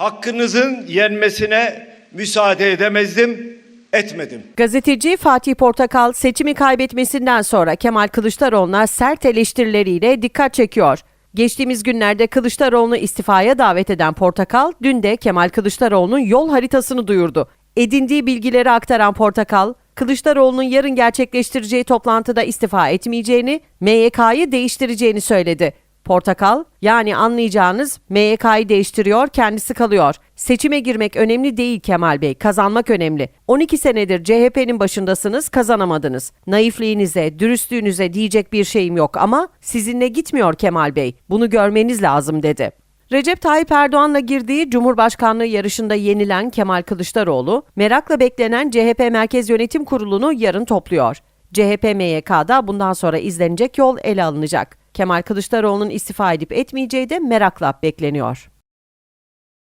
Hakkınızın yenmesine müsaade edemezdim, etmedim. Gazeteci Fatih Portakal seçimi kaybetmesinden sonra Kemal Kılıçdaroğlu'na sert eleştirileriyle dikkat çekiyor. Geçtiğimiz günlerde Kılıçdaroğlu'nu istifaya davet eden Portakal, dün de Kemal Kılıçdaroğlu'nun yol haritasını duyurdu. Edindiği bilgileri aktaran Portakal, Kılıçdaroğlu'nun yarın gerçekleştireceği toplantıda istifa etmeyeceğini, MYK'yı değiştireceğini söyledi. Portakal, yani anlayacağınız MYK'yı değiştiriyor, kendisi kalıyor. Seçime girmek önemli değil Kemal Bey, kazanmak önemli. 12 senedir CHP'nin başındasınız, kazanamadınız. Naifliğinize, dürüstlüğünüze diyecek bir şeyim yok ama sizinle gitmiyor Kemal Bey. Bunu görmeniz lazım dedi. Recep Tayyip Erdoğan'la girdiği Cumhurbaşkanlığı yarışında yenilen Kemal Kılıçdaroğlu, merakla beklenen CHP Merkez Yönetim Kurulu'nu yarın topluyor. CHP MYK'da bundan sonra izlenecek yol ele alınacak. Kemal Kılıçdaroğlu'nun istifa edip etmeyeceği de merakla bekleniyor.